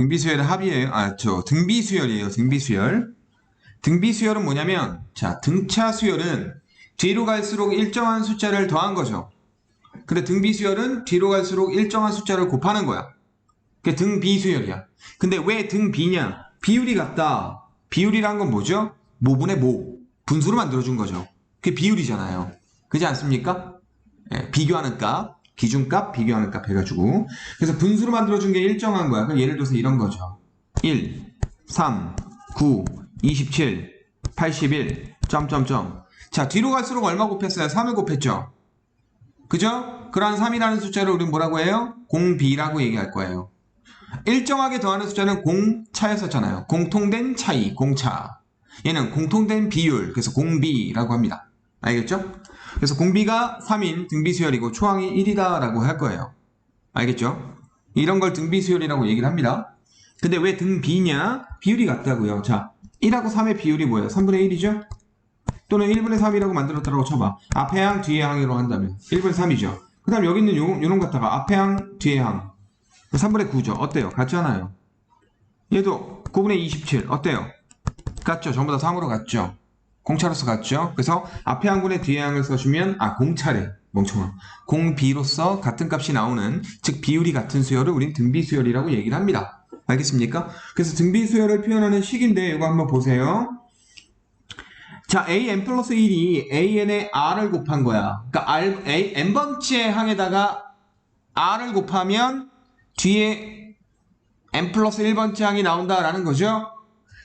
등비수열은 합이에요. 아, 저 등비수열이에요. 등비수열. 등비수열은 뭐냐면 자, 등차 수열은 뒤로 갈수록 일정한 숫자를 더한 거죠. 근데 등비수열은 뒤로 갈수록 일정한 숫자를 곱하는 거야. 그게 등비수열이야. 근데 왜 등비냐? 비율이 같다. 비율이란 건 뭐죠? 모분의 모. 분수로 만들어준 거죠. 그게 비율이잖아요. 그지 않습니까? 예, 비교하는 값, 기준값, 비교하는 값 해가지고. 그래서 분수로 만들어준 게 일정한 거야. 그럼 예를 들어서 이런 거죠. 1, 3, 9, 27, 81, 점점점. 자, 뒤로 갈수록 얼마 곱했어요? 3을 곱했죠? 그죠? 그러한 3이라는 숫자를 우리는 뭐라고 해요? 공비라고 얘기할 거예요. 일정하게 더하는 숫자는 공차였었잖아요. 공통된 차이, 공차. 얘는 공통된 비율, 그래서 공비라고 합니다. 알겠죠? 그래서 공비가 3인 등비수열이고 초항이 1이다라고 할 거예요. 알겠죠? 이런 걸 등비수열이라고 얘기를 합니다. 근데 왜 등비냐? 비율이 같다고요. 자, 1하고 3의 비율이 뭐예요? 3분의 1이죠? 또는 1분의 3이라고 만들었다고 쳐봐. 앞에 항, 뒤에 항으로 한다면 1분의 3이죠. 그 다음 여기 있는 요, 요놈 갖다가 앞에 항, 뒤에 항. 3분의 9죠. 어때요? 같잖아요. 얘도 9분의 27. 어때요? 같죠? 전부 다 3으로 같죠? 공차로서 같죠? 그래서 앞에 항분의 뒤에 항을 써주면 아 공차래 멍청아. 공비로서 같은 값이 나오는 즉 비율이 같은 수열을 우린 등비수열이라고 얘기를 합니다. 알겠습니까? 그래서 등비수열을 표현하는 식인데 이거 한번 보세요. 자 a n 플러스 1이 an의 r을 곱한 거야. 그러니까 r, a, n번째 항에다가 r을 곱하면 뒤에 n 플러스 1번째 항이 나온다라는 거죠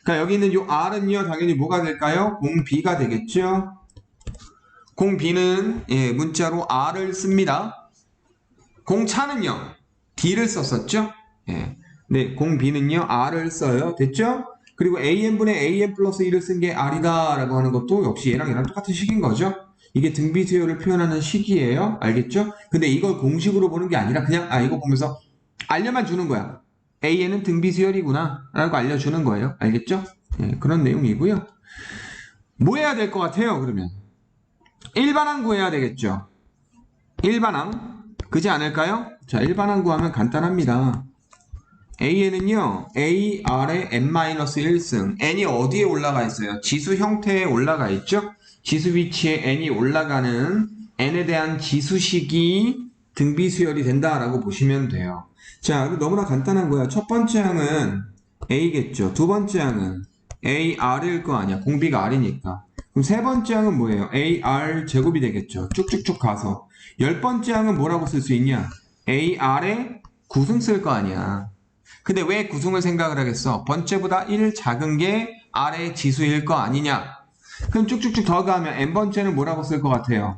그러니까 여기 있는 이 R은요, 당연히 뭐가 될까요? 공비가 되겠죠? 공비는, 예, 문자로 R을 씁니다. 공차는요, D를 썼었죠? 예. 네, 공비는요, R을 써요. 됐죠? 그리고 AN분의 AN 플러스 1을 쓴 게 R이다 라고 하는 것도 역시 얘랑 얘랑 똑같은 식인 거죠? 이게 등비 수열을 표현하는 식이에요. 알겠죠? 근데 이걸 공식으로 보는 게 아니라 그냥, 아, 이거 보면서 알려만 주는 거야. AN은 등비 수열이구나 라고 알려주는 거예요. 알겠죠? 예, 그런 내용이고요. 뭐 해야 될 것 같아요, 그러면? 일반항 구해야 되겠죠? 일반항. 그지 않을까요? 자, 일반항 구하면 간단합니다. AN은요, A, R의 N-1승. N이 어디에 올라가 있어요? 지수 형태에 올라가 있죠? 지수 위치에 N이 올라가는 N에 대한 지수식이 등비수열이 된다라고 보시면 돼요. 자, 너무나 간단한 거야. 첫 번째 항은 A겠죠. 두 번째 항은 AR일 거 아니야. 공비가 R이니까. 그럼 세 번째 항은 뭐예요? AR 제곱이 되겠죠. 쭉쭉쭉 가서. 열 번째 항은 뭐라고 쓸 수 있냐? AR의 구승 쓸 거 아니야. 근데 왜 구승을 생각을 하겠어? 번째보다 1 작은 게 R의 지수일 거 아니냐? 그럼 쭉쭉쭉 더 가면 N번째는 뭐라고 쓸 것 같아요?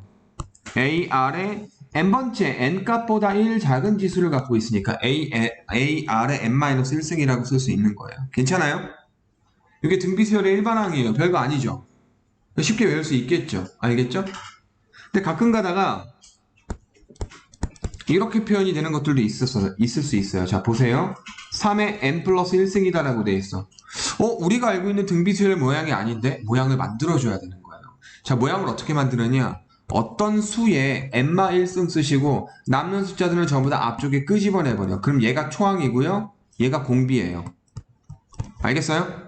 AR의 n번째 n값보다 1 작은 지수를 갖고 있으니까 a, a r의 n-1승이라고 쓸 수 있는 거예요. 괜찮아요? 이게 등비수열의 일반항이에요. 별거 아니죠? 쉽게 외울 수 있겠죠? 알겠죠? 근데 가끔 가다가 이렇게 표현이 되는 것들도 있었어, 있을 수 있어요. 자, 보세요. 3의 n 플러스 1승이다라고 돼 있어. 어, 우리가 알고 있는 등비수열 모양이 아닌데? 모양을 만들어줘야 되는 거예요. 자, 모양을 어떻게 만드느냐? 어떤 수에 n마 1승 쓰시고 남는 숫자들은 전부 다 앞쪽에 끄집어내버려. 그럼 얘가 초항이고요. 얘가 공비예요. 알겠어요?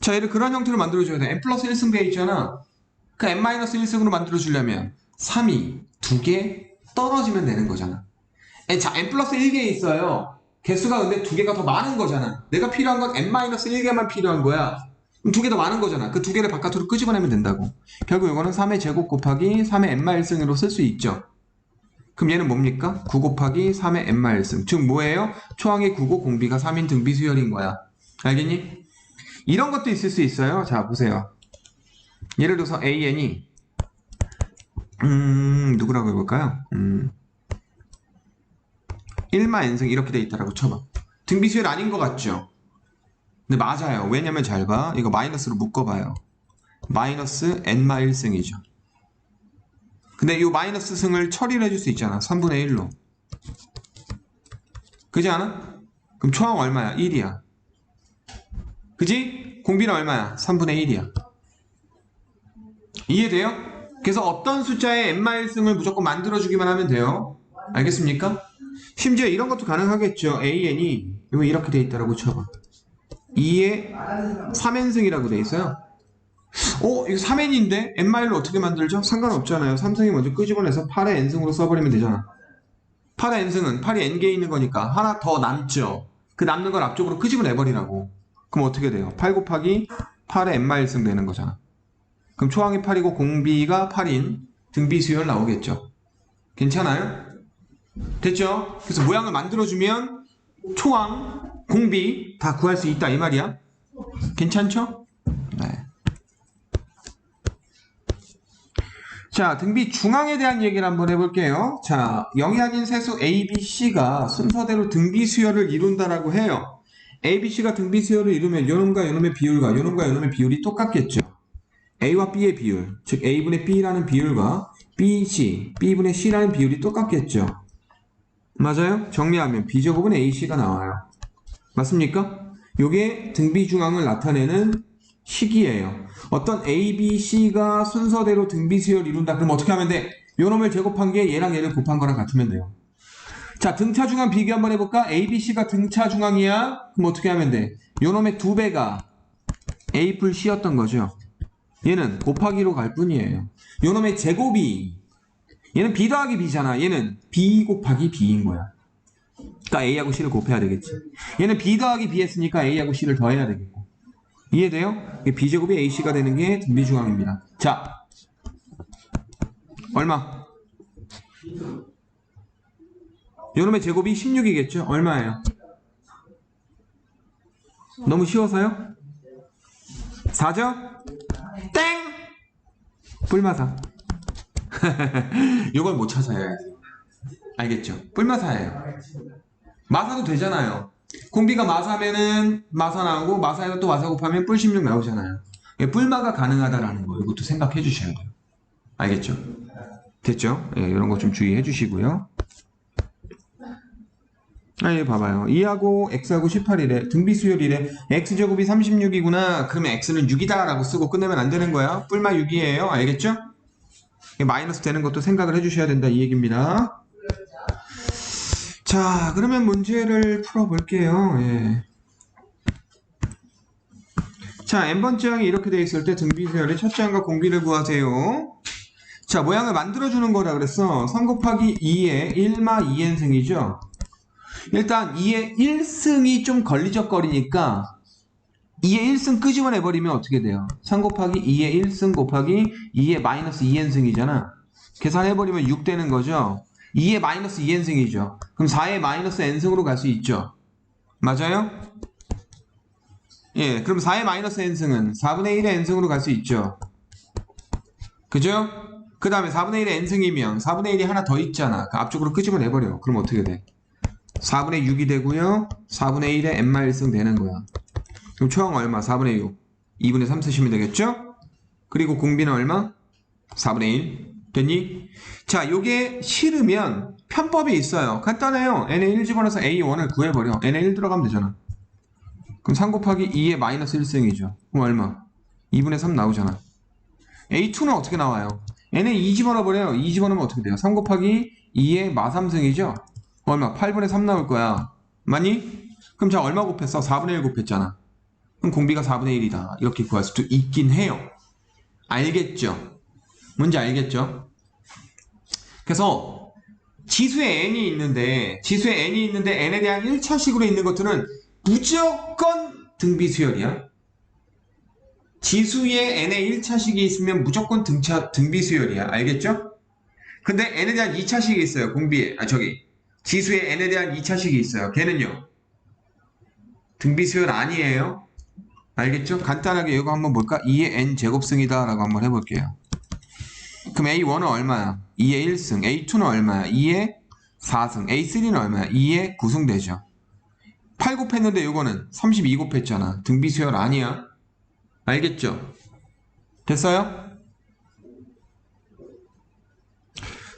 자, 얘를 그런 형태로 만들어줘야 돼. n 플러스 1승 돼 있잖아. 그 n 마이너스 1승으로 만들어주려면 3이 두 개 떨어지면 되는 거잖아. 자, n 플러스 1개 있어요. 개수가 근데 두 개가 더 많은 거잖아. 내가 필요한 건 n 마이너스 1개만 필요한 거야. 두 개 더 많은 거잖아. 그 두 개를 바깥으로 끄집어내면 된다고. 결국 이거는 3의 제곱 곱하기 3의 n마 1승으로 쓸 수 있죠. 그럼 얘는 뭡니까? 9 곱하기 3의 n마 1승. 즉 뭐예요? 초항의 9고 공비가 3인 등비 수열인 거야. 알겠니? 이런 것도 있을 수 있어요. 자, 보세요. 예를 들어서 AN이 음, 누구라고 해볼까요? 음, 1마 n승 이렇게 돼 있다라고 쳐봐. 등비 수열 아닌 것 같죠? 근데 맞아요. 왜냐면 잘 봐. 이거 마이너스로 묶어봐요. 마이너스 n마 1승이죠. 근데 이 마이너스 승을 처리를 해줄 수 있잖아. 3분의 1로. 그지 않아? 그럼 초항 얼마야? 1이야. 그지? 공비는 얼마야? 3분의 1이야. 이해돼요? 그래서 어떤 숫자의 n마 1승을 무조건 만들어주기만 하면 돼요. 알겠습니까? 심지어 이런 것도 가능하겠죠. AN이 이렇게 돼 있다라고 쳐봐. 2의 3n승이라고 돼 있어요. 어, 이거 3n인데 n마일로 어떻게 만들죠? 상관없잖아요. 3승이 먼저 끄집어내서 8의 n승으로 써버리면 되잖아. 8의 n승은 8이 n개 있는 거니까 하나 더 남죠. 그 남는 걸 앞쪽으로 끄집어내버리라고. 그럼 어떻게 돼요? 8 곱하기 8의 n마일승 되는 거잖아. 그럼 초항이 8이고 공비가 8인 등비 수열 나오겠죠. 괜찮아요? 됐죠? 그래서 모양을 만들어주면 초항, 공비 다 구할 수 있다 이 말이야. 괜찮죠? 네. 자, 등비 중앙에 대한 얘기를 한번 해볼게요. 자, 아닌 세수 A, B, C가 순서대로 등비 수열을 이룬다라고 해요. A, B, C가 등비 수열을 이루면 요놈과 요놈의 비율과 요놈과 요놈의 비율이 똑같겠죠. A와 B의 비율, 즉 A분의 B라는 비율과 B, C, B분의 C라는 비율이 똑같겠죠. 맞아요? 정리하면 B제곱은 AC가 나와요. 맞습니까? 요게 등비 중앙을 나타내는 식이에요. 어떤 A, B, C가 순서대로 등비 수열을 이룬다. 그럼 어떻게 하면 돼? 요 놈을 제곱한 게 얘랑 얘를 곱한 거랑 같으면 돼요. 자, 등차 중앙 비교 한번 해볼까? A, B, C가 등차 중앙이야? 그럼 어떻게 하면 돼? 요 놈의 두 배가 A 풀 C였던 거죠. 얘는 곱하기로 갈 뿐이에요. 요 놈의 제곱이 얘는 B 더하기 B잖아. 얘는 B 곱하기 B인 거야. 그러니까 A하고 C를 곱해야 되겠지. 얘는 B 더하기 B 했으니까 A하고 C를 더해야 되겠고. 이해돼요? B제곱이 AC가 되는 게 등비중앙입니다. 자, 얼마? 요놈의 제곱이 16이겠죠? 얼마예요? 너무 쉬워서요? 4죠? 땡! 뿔마사. 이걸 못 찾아야 돼. 알겠죠? 뿔마사예요. 마사도 되잖아요. 공비가 마사면은 마사 나오고 마사에서 또 마사 곱하면 뿔 16 나오잖아요. 예, 뿔마가 가능하다라는 거 이것도 생각해 주셔야 돼요. 알겠죠? 됐죠? 예, 이런 거 좀 주의해 주시고요. 아, 예, 봐봐요. 2하고 x하고 18이래. 등비 수열이래. x제곱이 36이구나. 그러면 x는 6이다 라고 쓰고 끝내면 안 되는 거야. 뿔마 6이에요. 알겠죠? 예, 마이너스 되는 것도 생각을 해주셔야 된다. 이 얘기입니다. 자, 그러면 문제를 풀어볼게요. 예. 자, n번째 항이 이렇게 돼 있을 때 등비수열의 첫째 항과 공비를 구하세요. 자, 모양을 만들어주는 거라 그랬어. 3 곱하기 2의 1마 2n승이죠. 일단 2의 1승이 좀 걸리적거리니까 2의 1승 끄집어내버리면 어떻게 돼요? 3 곱하기 2의 1승 곱하기 2의 마이너스 2n승이잖아. 계산해버리면 6 되는 거죠. 2의 마이너스 2n승이죠. 그럼 4의 마이너스 n승으로 갈 수 있죠. 맞아요? 예, 그럼 4의 마이너스 n승은 4분의 1의 n승으로 갈 수 있죠. 그죠? 그 다음에 4분의 1의 n승이면 4분의 1이 하나 더 있잖아. 그 앞쪽으로 끄집어내버려. 그럼 어떻게 돼? 4분의 6이 되고요. 4분의 1의 n-1승 되는 거야. 그럼 초항 얼마? 4분의 6. 2분의 3 쓰시면 되겠죠? 그리고 공비는 얼마? 4분의 1. 됐니? 자, 요게 싫으면 편법이 있어요. 간단해요. n에 1 집어넣어서 a1을 구해버려. n에 1 들어가면 되잖아. 그럼 3 곱하기 2의 마이너스 1승이죠. 그럼 얼마? 2분의 3 나오잖아. a2는 어떻게 나와요? n에 2 집어넣어버려요. 2 집어넣으면 어떻게 돼요? 3 곱하기 2의 마3승이죠? 얼마? 8분의 3 나올 거야. 맞니? 그럼 자 얼마 곱했어? 4분의 1 곱했잖아. 그럼 공비가 4분의 1이다. 이렇게 구할 수도 있긴 해요. 알겠죠? 뭔지 알겠죠? 그래서 지수에 n이 있는데 지수에 n이 있는데 n에 대한 1차식으로 있는 것들은 무조건 등비 수열이야. 지수에 n에 1차식이 있으면 무조건 등차 등비 수열이야. 알겠죠? 근데 n에 대한 2차식이 있어요. 공비에 아 저기 지수에 n에 대한 2차식이 있어요. 걔는요. 등비 수열 아니에요. 알겠죠? 간단하게 이거 한번 볼까? 2의 n 제곱승이다 라고 한번 해볼게요. 그럼 A1은 얼마야? 2의 1승. A2는 얼마야? 2의 4승. A3는 얼마야? 2의 9승 되죠. 8 곱했는데 이거는 32 곱했잖아. 등비 수열 아니야. 알겠죠? 됐어요?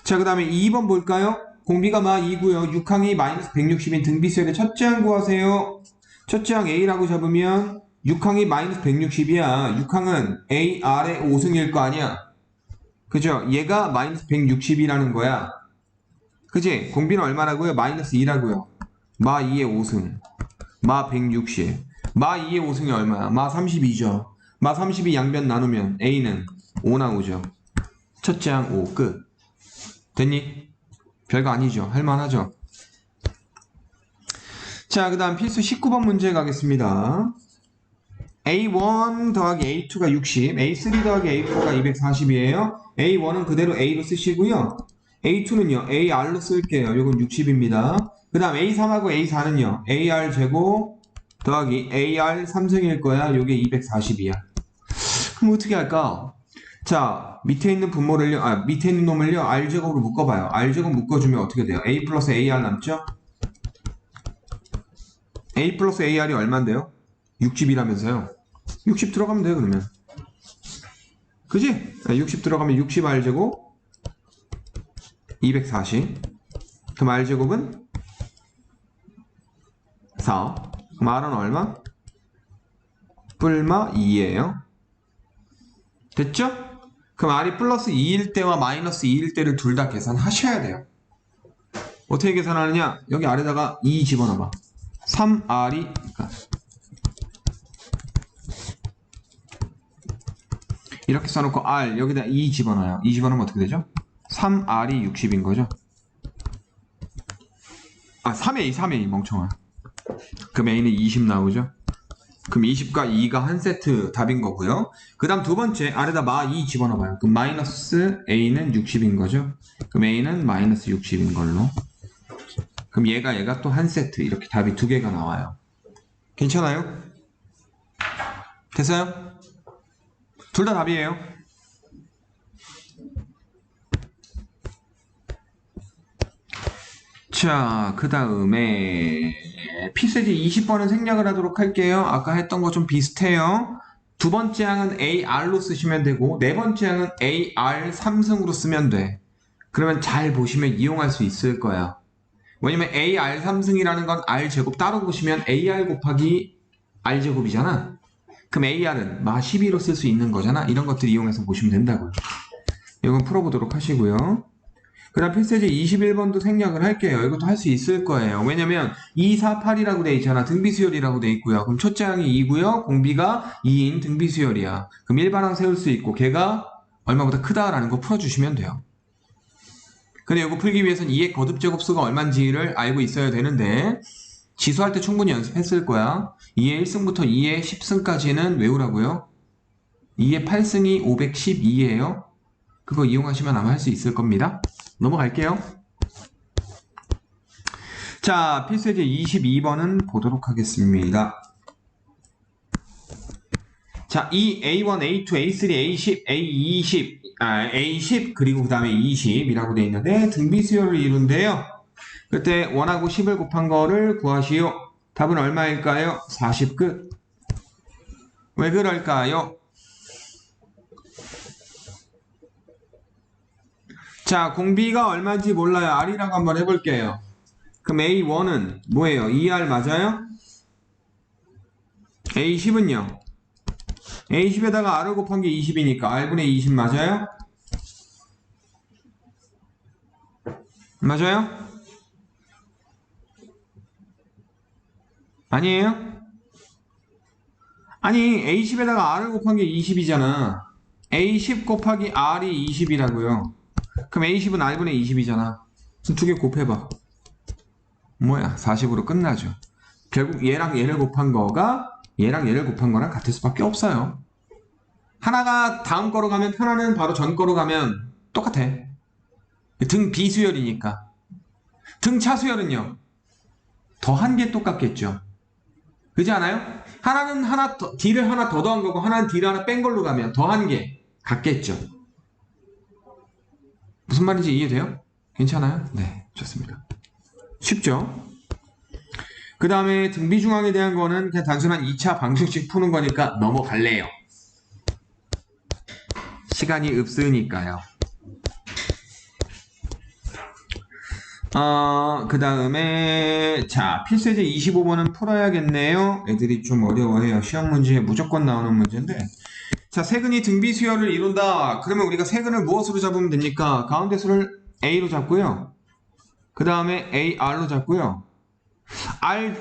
자, 그 다음에 2번 볼까요? 공비가 마 2고요. 6항이 마이너스 160인 등비 수열의 첫째 항 구하세요. 첫째 항 A라고 잡으면 6항이 마이너스 160이야. 6항은 A, R의 5승일 거 아니야. 그죠? 얘가 마이너스 160이라는 거야. 그지? 공비는 얼마라고요? 마이너스 2라고요. 마 2의 5승. 마 160. 마 2의 5승이 얼마야? 마 32죠. 마 32 양변 나누면 A는 5 나오죠. 첫째 항 5. 끝. 됐니? 별거 아니죠. 할만하죠. 자, 그 다음 필수 19번 문제 가겠습니다. A1 더하기 A2가 60, A3 더하기 A4가 240이에요. A1은 그대로 A로 쓰시고요. A2는요, AR로 쓸게요. 이건 60입니다. 그 다음 A3하고 A4는요, AR 제곱 더하기 AR 3승일 거야. 요게 240이야. 그럼 어떻게 할까? 자, 밑에 있는 분모를요, 아, 밑에 있는 놈을요, R 제곱으로 묶어봐요. R 제곱 묶어주면 어떻게 돼요? A 플러스 AR 남죠? A 플러스 AR이 얼만데요? 60이라면서요. 60 들어가면 돼요, 그러면. 그지? 60 들어가면 60R 제곱 240. 그럼 R 제곱은 4. 그럼 R은 얼마? 뿔마 2예요. 됐죠? 그럼 R이 플러스 2일 때와 마이너스 2일 때를 둘 다 계산하셔야 돼요. 어떻게 계산하느냐? 여기 아래다가 2 집어넣어봐. 3R이 그러니까 이렇게 써놓고 R 여기다 2 집어넣어요. 2 집어넣으면 어떻게 되죠? 3R이 60인 거죠. 아 3의 2, 3의 2 멍청아. 그럼 A는 20 나오죠. 그럼 20과 2가 한 세트 답인 거고요. 그 다음 두 번째 아래다 마 2 집어넣어봐요. 그럼 마이너스 A는 60인 거죠. 그럼 A는 마이너스 60인 걸로. 그럼 얘가 얘가 또 한 세트 이렇게 답이 두 개가 나와요. 괜찮아요? 됐어요? 둘 다 답이에요. 자, 그 다음에 피세지 20번은 생략을 하도록 할게요. 아까 했던 거 좀 비슷해요. 두 번째 항은 AR로 쓰시면 되고 네 번째 항은 AR 3승으로 쓰면 돼. 그러면 잘 보시면 이용할 수 있을 거야. 왜냐면 AR 3승이라는 건 R 제곱 따로 보시면 AR 곱하기 R 제곱이잖아. 그럼 AR은 마 12로 쓸 수 있는 거잖아. 이런 것들 이용해서 보시면 된다고요. 이건 풀어보도록 하시고요. 그 다음 필세제 21번도 생략을 할게요. 이것도 할 수 있을 거예요. 왜냐면 248이라고 돼 있잖아. 등비수열이라고 돼 있고요. 그럼 첫째 항이 2고요. 공비가 2인 등비수열이야. 그럼 일반항 세울 수 있고 걔가 얼마보다 크다라는 거 풀어주시면 돼요. 근데 이거 풀기 위해서는 2의 거듭 제곱수가 얼마인지를 알고 있어야 되는데 지수할 때 충분히 연습했을 거야. 2의 1승부터 2의 10승까지는 외우라고요. 2의 8승이 512예요. 그거 이용하시면 아마 할 수 있을 겁니다. 넘어갈게요. 자, 필수제 22번은 보도록 하겠습니다. 자, 이 A1, A2, A3, A10, A20, 아, A10 그리고 그 다음에 20이라고 되어 있는데 등비 수열을 이룬대요. 그때 원하고 10을 곱한 거를 구하시오. 답은 얼마일까요? 40 끝. 왜 그럴까요? 자, 공비가 얼마인지 몰라요. R이라고 한번 해볼게요. 그럼 A1은 뭐예요? 2R 맞아요? A10은요? A10에다가 R을 곱한 게 20이니까 R분의 20 맞아요? 맞아요? 아니에요? 아니 A10에다가 R을 곱한 게 20이잖아. A10 곱하기 R이 20이라고요. 그럼 A10은 R분의 20이잖아. 두개 곱해봐. 뭐야 40으로 끝나죠. 결국 얘랑 얘를 곱한 거가 얘랑 얘를 곱한 거랑 같을 수밖에 없어요. 하나가 다음 거로 가면 하나는 바로 전 거로 가면 똑같아. 등 비수열이니까. 등 차수열은요 더한 게 똑같겠죠 그지 않아요? 하나는 하나 더, D를 하나 더 더한 거고 하나는 D를 하나 뺀 걸로 가면 더한 게 같겠죠 무슨 말인지 이해돼요? 괜찮아요? 네 좋습니다 쉽죠? 그 다음에 등비중앙에 대한 거는 그냥 단순한 2차 방정식 푸는 거니까 넘어갈래요 시간이 없으니까요 어, 그 다음에, 자, 필수제 25번은 풀어야겠네요. 애들이 좀 어려워해요. 시험 문제에 무조건 나오는 문제인데. 자, 세근이 등비 수열을 이룬다. 그러면 우리가 세근을 무엇으로 잡으면 됩니까? 가운데 수를 A로 잡고요. 그 다음에 AR로 잡고요. R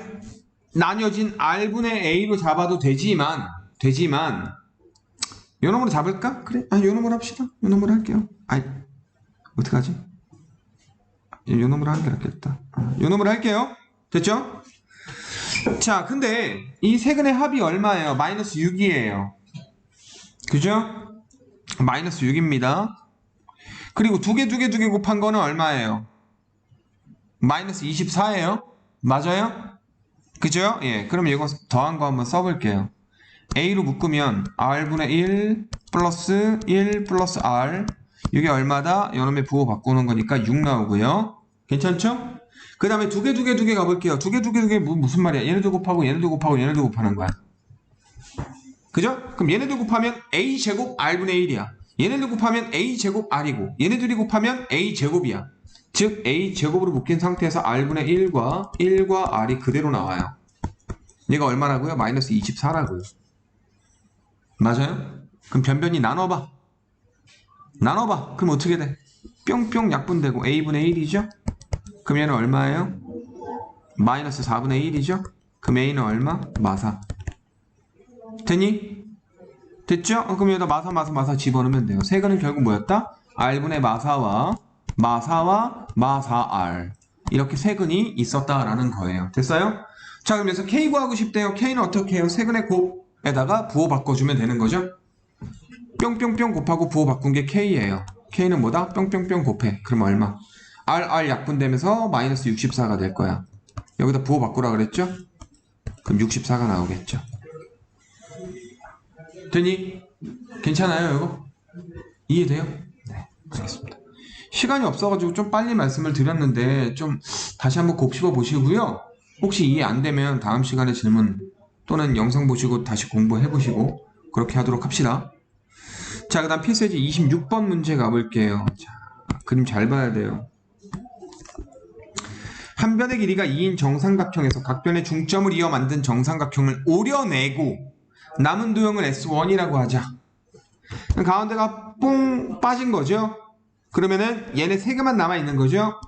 나뉘어진 R분의 A로 잡아도 되지만 되지만 요 놈으로 잡을까? 그래? 아, 요 놈으로 합시다. 요 놈으로 할게요. 아이, 어떡하지? 요 놈으로 하는 게 낫겠다. 아, 요 놈으로 할게요. 됐죠? 자, 근데 이 세근의 합이 얼마예요? 마이너스 6이에요. 그죠? 마이너스 6입니다. 그리고 두 개, 두 개, 두 개 곱한 거는 얼마예요? 마이너스 24예요. 맞아요? 그죠? 예. 그럼 이거 더한 거 한번 써볼게요. A로 묶으면 R분의 1 플러스 1 플러스 R 이게 얼마다? 요놈의 부호 바꾸는 거니까 6 나오고요. 괜찮죠? 그 다음에 두 개, 두 개, 두 개 가볼게요. 두 개, 두 개, 두 개 무슨 말이야? 얘네들 곱하고 얘네들 곱하고 얘네들 곱하는 거야. 그죠? 그럼 얘네들 곱하면 A 제곱 R분의 1이야. 얘네들 곱하면 A 제곱 R이고 얘네들이 곱하면 A 제곱이야. 즉 A 제곱으로 묶인 상태에서 R분의 1과 1과 R이 그대로 나와요. 얘가 얼마라고요? 마이너스 24라고요. 맞아요? 그럼 변변이 나눠봐. 나눠봐. 그럼 어떻게 돼? 뿅뿅 약분되고 A분의 1이죠? 그럼 얘는 얼마예요? 마이너스 4분의 1이죠? 그럼 A는 얼마? 마사. 되니? 됐죠? 어, 그럼 여기다 마사 마사 마사 집어넣으면 돼요. 세근은 결국 뭐였다? R분의 마사와 마사와 마사 R 이렇게 세근이 있었다라는 거예요. 됐어요? 자 그럼 여기서 K 구하고 싶대요. K는 어떻게 해요? 세근의 곱에다가 부호 바꿔주면 되는 거죠? 뿅뿅뿅 곱하고 부호 바꾼 게 K예요. K는 뭐다? 뿅뿅뿅 곱해. 그럼 얼마? R, R 약분되면서 마이너스 64가 될 거야. 여기다 부호 바꾸라 그랬죠? 그럼 64가 나오겠죠. 되니? 괜찮아요, 이거? 이해돼요? 네, 알겠습니다. 시간이 없어가지고 좀 빨리 말씀을 드렸는데 좀 다시 한번 곱씹어 보시고요. 혹시 이해 안 되면 다음 시간에 질문 또는 영상 보시고 다시 공부해 보시고 그렇게 하도록 합시다. 자, 그 다음 필세지 26번 문제 가볼게요. 자, 그림 잘 봐야 돼요. 한 변의 길이가 2인 정삼각형에서 각 변의 중점을 이어 만든 정삼각형을 오려내고 남은 도형을 S1이라고 하자. 가운데가 뽕 빠진 거죠? 그러면은 얘네 세 개만 남아 있는 거죠?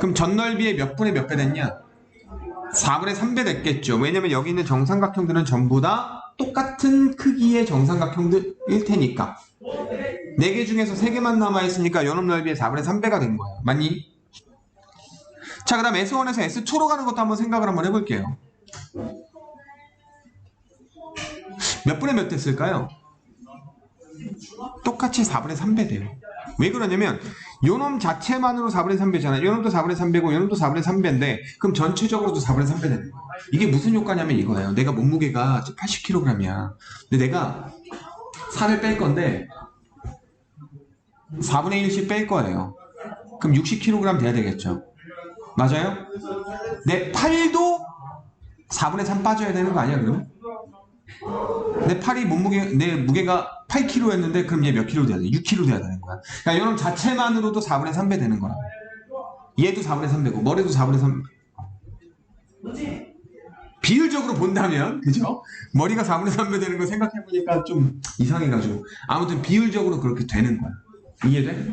그럼 전 넓이의 몇 분의 몇 배 됐냐? 4분의 3배 됐겠죠. 왜냐면 여기 있는 정삼각형들은 전부 다 똑같은 크기의 정삼각형들일 테니까. 4개 중에서 3개만 남아있으니까 요놈 넓이의 4분의 3배가 된 거예요. 맞니? 자, 그 다음 S1에서 S2로 가는 것도 한번 생각을 한번 해볼게요. 몇 분의 몇 됐을까요? 똑같이 4분의 3배 돼요. 왜 그러냐면 요놈 자체만으로 4분의 3배잖아요. 요놈도 4분의 3배고 요놈도 4분의 3배인데 그럼 전체적으로도 4분의 3배 되는 거예요. 이게 무슨 효과냐면 이거예요. 내가 몸무게가 80kg이야. 근데 내가 살을 뺄 건데 4분의 1씩 뺄 거예요. 그럼 60kg 돼야 되겠죠. 맞아요? 내 팔도 4분의 3 빠져야 되는 거 아니야 그러면? 내 팔이 몸무게 내 무게가 8kg였는데 그럼 얘몇 킬로 돼야 돼? 6kg 돼야 되는 거야. 그러니까 이런 자체만으로도 4분의 3배 되는 거야. 얘도 4분의 3배고 머리도 4분의 3. 비율적으로 본다면 그죠? 머리가 4분의 3배 되는 거 생각해 보니까 좀 이상해가지고 아무튼 비율적으로 그렇게 되는 거야. 이해돼?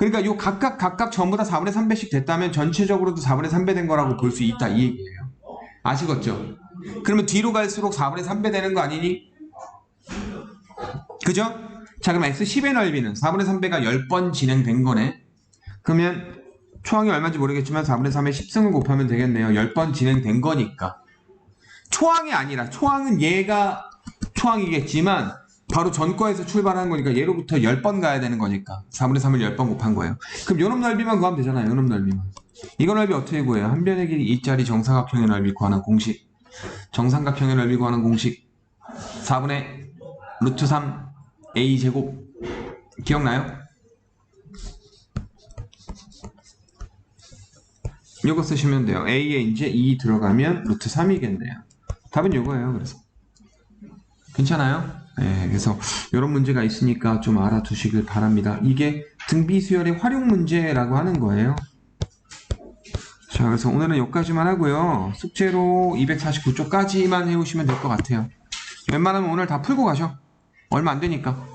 그러니까 요 각각 각각 전부 다 4분의 3배씩 됐다면 전체적으로도 4분의 3배 된 거라고 볼 수 있다 이 얘기예요. 아시겠죠? 그러면 뒤로 갈수록 4분의 3배 되는 거 아니니? 그죠? 자 그럼 x10의 넓이는 4분의 3배가 10번 진행된 거네. 그러면 초항이 얼마인지 모르겠지만 4분의 3에 10승을 곱하면 되겠네요. 10번 진행된 거니까. 초항이 아니라 초항은 얘가 초항이겠지만 바로 전과에서 출발하는 거니까 얘로부터 10번 가야 되는 거니까 4분의 3을 10번 곱한 거예요. 그럼 요놈 넓이만 구하면 되잖아요. 요놈 넓이만. 이거 넓이 어떻게 구해요? 한 변의 길이 2짜리 정사각형의 넓이 구하는 공식. 정삼각형의 넓이 구하는 공식 4분의 루트 3 a 제곱 기억나요? 이거 쓰시면 돼요. a에 이제 2 들어가면 루트 3이겠네요. 답은 이거예요. 그래서 괜찮아요? 네, 그래서 이런 문제가 있으니까 좀 알아두시길 바랍니다. 이게 등비 수열의 활용 문제라고 하는 거예요. 자, 그래서 오늘은 여기까지만 하고요. 숙제로 249쪽까지만 해오시면 될 것 같아요. 웬만하면 오늘 다 풀고 가셔. 얼마 안 되니까.